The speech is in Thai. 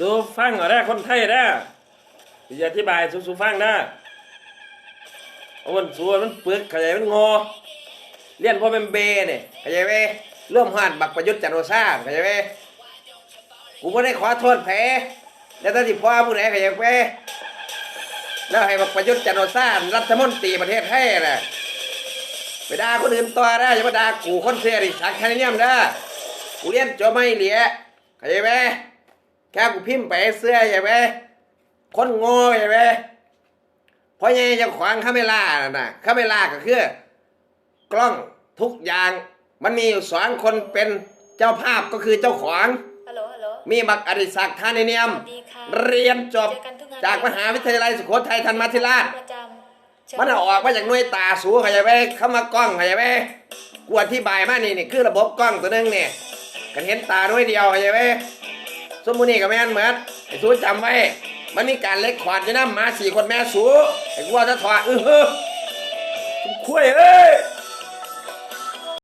สู้ฟังเหรอนะคนไทยนะอย่าอธิบายสู้สู้ฟังนะเอามันสู้มันปึกขยายมันงอเลี้ยนพ่อเป็นเบเนี่ยขยายไปเริ่มหันบักประยุทธ์จันโอชาขยายไปกูไม่ได้ขอโทษแพ้แล้วถ้าที่พ่อผู้ไหนขยายไปแล้วให้บักประยุทธ์จันโอชารัฐมนตรีประเทศไทยน่ะไปด่าคนอื่นต่อได้อย่ามาด่ากูคนเสียดิสักแค่นี้มันะกูเรียนจบไม่เหลียขยายไป แค่กูพิมพ์ไปเสื้อใช่ไหมคนโง่ใช่ไหมเพราะยังจะขวางคาเมล่าน่ะนะคาเมล่าก็คือกล้องทุกอย่างมันมีอยู่สองคนเป็นเจ้าภาพก็คือเจ้าของ ฮัลโหลฮัลโหล มีบักอดิศักดิ์ธานิเนียม สวัสดีค่ะเรียนจบเจอกันทุกงานจากมหาวิทยาลัยสุโขทัยธรรมาธิราช ประจำเชิญมันเอาออกมาจากหน่วยตาสูเข้าใจไหมเข้ามากล้องเข้าใจไหมกูอธิบายมานี่นี่คือระบบกล้องตัวหนึงเนี่ยกันเห็นตาหน่วยเดียวเข้าใจไหม สมุนี่กับแม่นเหมือนไอ้สูจำไว้ มันมีการเล็กขวานจะนะหมาสี่คนแม่สูไอ้กูว่าจะถอดเออคุ้ยเอ้ย